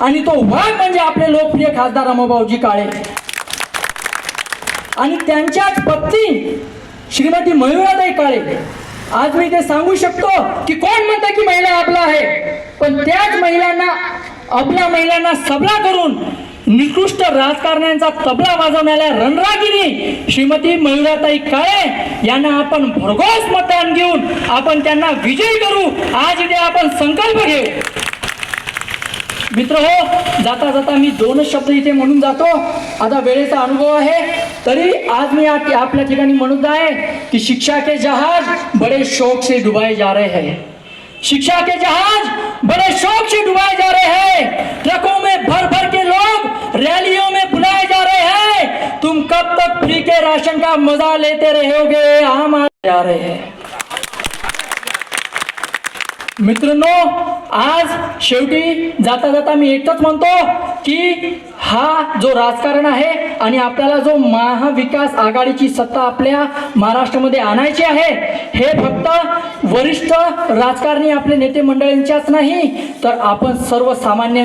आणि तो वाघ म्हणजे आपले लोकप्रिय खासदार रमाबाऊजी काळे. आणि त्यांच्याच पत्नी श्रीमती मयुराताई काळे. आज मी ते सांगू शकतो की कोण म्हणतं की महिला आपला आहे. पण त्याच महिलांना आपल्या महिलांना सबला करून निकृष्ट राजकारण्यांचा तबला वाजवणाऱ्या रणरागिरी श्रीमती मयुराताई काळे यांना आपण भरघोस मतदान घेऊन आपण त्यांना विजयी करू. आज इथे आपण संकल्प घेऊ. मित्र हो जाता जाता मी दोनच शब्द इथे म्हणून जातो. आता वेळेचा अनुभव आहे. तरी आज मी आपल्या ठिकाणी म्हणत आहे की शिक्षा के जहाज बड़े शौक से डुबाए जा रहे हैं. शिक्षा के जहाज बड़े शौक से डुबाए जा रहे हैं. ट्रकों में भर भर के लोग रैलियों में बुलाए जा रहे हैं. तुम कब तक फ्री के राशन का मजा लेते रहोगे? आम आ जा रहे हैं. मित्रांनो आज शेवटी जाता जाता मी एकच म्हणतो की हा जो राजकारण आहे आणि आपल्याला जो महाविकास आघाडीची सत्ता आपल्या महाराष्ट्रामध्ये आणायची आहे हे फक्त वरिष्ठ राजकारणी आपले नेते मंडळींच्याच नाही तर आपण सर्वसामान्य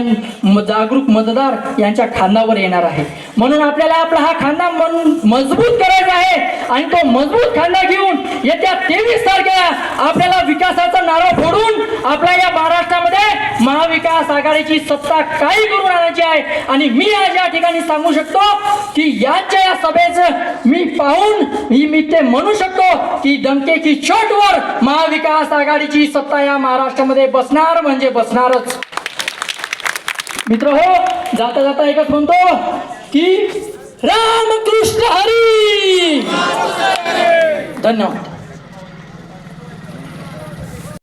जागरूक मतदार यांच्या खांद्यावर येणार आहे. म्हणून आपल्याला आपला हा खांदा मन मजबूत करायचा आहे आणि तो मजबूत खांदा घेऊन येत्या तेवीस तारखेला आपल्याला विकासाचा नारा आपल्या या महाराष्ट्रामध्ये महाविकास आघाडीची सत्ता काही करून आणायची आहे. आणि मी आज या ठिकाणी सांगू शकतो की यांच्या या सभेचं मी पाहून ही मी ते म्हणू शकतो की डंकेची चोटवर महाविकास आघाडीची सत्ता या महाराष्ट्रामध्ये बसणार म्हणजे बसणारच. मित्र हो जाता जाता एकच म्हणतो की रामकृष्ण हरी! धन्यवाद.